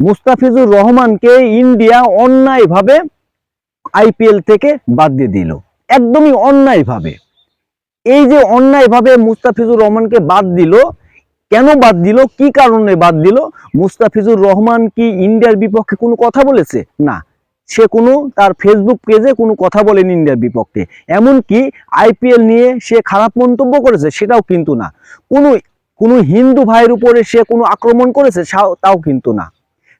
মুস্তাফিজুর রহমানকে ইন্ডিয়া অন্যায়ভাবে আইপিএল থেকে বাদ দিয়ে দিল। একদমই অন্যায়ভাবে। এই যে অন্যায়ভাবে মুস্তাফিজুর রহমানকে বাদ দিল, কেন বাদ দিল, কি কারণে বাদ দিল, মুস্তাফিজুর রহমান কি ইন্ডিয়ার বিপক্ষে কোনো কথা বলেছে? না, সে কোনো তার ফেসবুক পেজে কোনো কথা বলেনি ইন্ডিয়ার বিপক্ষে। এমনকি আইপিএল নিয়ে সে খারাপ মন্তব্য করেছে, সেটাও কিন্তু না। কোনো কোনো হিন্দু ভাইয়ের উপরে সে কোনো আক্রমণ করেছে তাও কিন্তু না।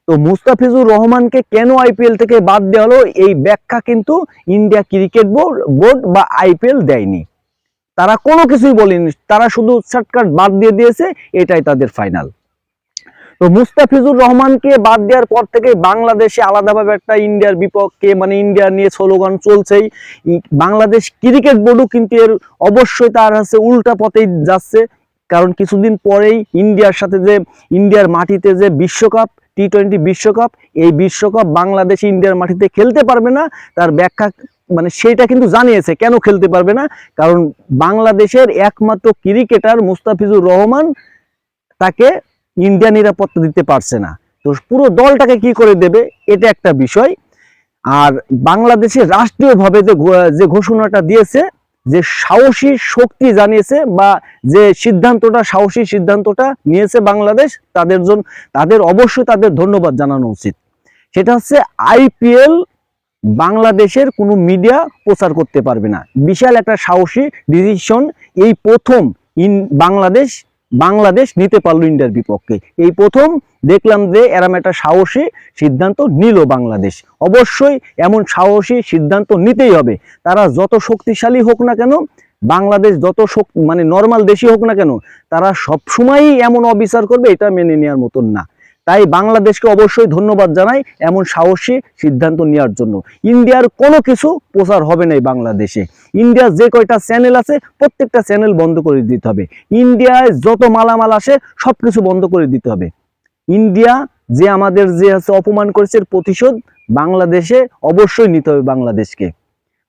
তো মুস্তাফিজুর রহমানকে কেন আইপিএল থেকে বাদ দেওয়া হলো? এই ব্যাখ্যা কিন্তু ইন্ডিয়া ক্রিকেট বোর্ড বোর্ড বা আইপিএল দেয়নি। তারা কোনো কিছুই বলেনি। তারা শুধু শর্টকাট বাদ দিয়ে দিয়েছে, এটাই তাদের ফাইনাল। তো মুস্তাফিজুর রহমানকে বাদ দেওয়ার পর থেকে বাংলাদেশে আলাদাভাবে একটা ইন্ডিয়ার বিপক্ষে মানে ইন্ডিয়া নিয়ে স্লোগান চলছেই। বাংলাদেশ ক্রিকেট বোর্ডও কিন্তু এর অবশ্যই তার হচ্ছে উল্টা পথেই যাচ্ছে। কারণ কিছুদিন পরেই ইন্ডিয়ার সাথে যে, ইন্ডিয়ার মাটিতে যে বিশ্বকাপ টি টোয়েন্টি বিশ্বকাপ, এই বিশ্বকাপ বাংলাদেশ ইন্ডিয়ার মাটিতে খেলতে পারবে না। তার ব্যাখ্যা মানে সেইটা কিন্তু জানিয়েছে, কেন খেলতে পারবে না? কারণ বাংলাদেশের একমাত্র ক্রিকেটার মুস্তাফিজুর রহমান তাকে ইন্ডিয়া নিরাপত্তা দিতে পারছে না। তো পুরো দলটাকে কি করে দেবে, এটা একটা বিষয়। আর বাংলাদেশের রাষ্ট্রীয়ভাবে যে যে ঘোষণাটা দিয়েছে যে সাহসী শক্তি জানিয়েছে বা যে সিদ্ধান্তটা, সাহসী সিদ্ধান্তটা নিয়েছে বাংলাদেশ, তাদের জন্য তাদের অবশ্যই তাদের ধন্যবাদ জানানো উচিত। সেটা হচ্ছে আইপিএল বাংলাদেশের কোনো মিডিয়া প্রচার করতে পারবে না। বিশাল একটা সাহসী ডিসিশন এই প্রথম ইন বাংলাদেশ বাংলাদেশ নিতে পারল ইন্ডিয়ার বিপক্ষে। এই প্রথম দেখলাম যে এরম একটা সাহসী সিদ্ধান্ত নিল বাংলাদেশ। অবশ্যই এমন সাহসী সিদ্ধান্ত নিতেই হবে। তারা যত শক্তিশালী হোক না কেন, বাংলাদেশ যত মানে নর্মাল দেশই হোক না কেন, তারা সবসময়ই এমন অবিচার করবে, এটা মেনে নেওয়ার মতন না। তাই বাংলাদেশকে অবশ্যই ধন্যবাদ জানাই এমন সাহসী সিদ্ধান্ত নেওয়ার জন্য। ইন্ডিয়ার কোনো কিছু প্রচার হবে না বাংলাদেশে। ইন্ডিয়ার যে কয়টা চ্যানেল আছে, প্রত্যেকটা চ্যানেল বন্ধ করে দিতে হবে। ইন্ডিয়ায় যত মালামাল আসে সব কিছু বন্ধ করে দিতে হবে। ইন্ডিয়া যে আমাদের যে আছে অপমান করেছে প্রতিশোধ বাংলাদেশে অবশ্যই নিতে হবে বাংলাদেশকে।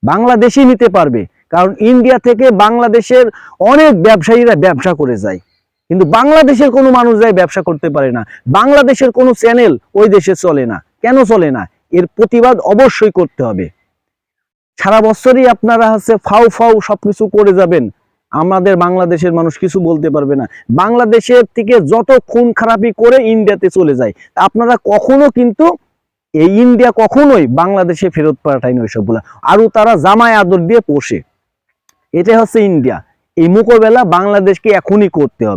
বাংলাদেশই নিতে পারবে, কারণ ইন্ডিয়া থেকে বাংলাদেশের অনেক ব্যবসায়ীরা ব্যবসা করে যায়। কিন্তু বাংলাদেশের কোনো মানুষ যায় ব্যবসা করতে পারে না। বাংলাদেশের কোনো চ্যানেল ওই দেশে চলে না। কেন চলে না? এর প্রতিবাদ অবশ্যই করতে হবে। সারা বছরই আপনারা হচ্ছে ফাউ ফাউ সবকিছু করে যাবেন। আমাদের বাংলাদেশের মানুষ কিছু বলতে পারবে না। বাংলাদেশের থেকে যত খুন খারাপি করে ইন্ডিয়াতে চলে যায়, আপনারা কখনো কিন্তু এই ইন্ডিয়া কখনোই বাংলাদেশে ফেরত পাঠায়নি ওইসবগুলা। আরও তারা জামায় আদর দিয়ে পোষে। এটাই হচ্ছে ইন্ডিয়া। এই মোকাবেলা বাংলাদেশকে এখনই করতে হবে।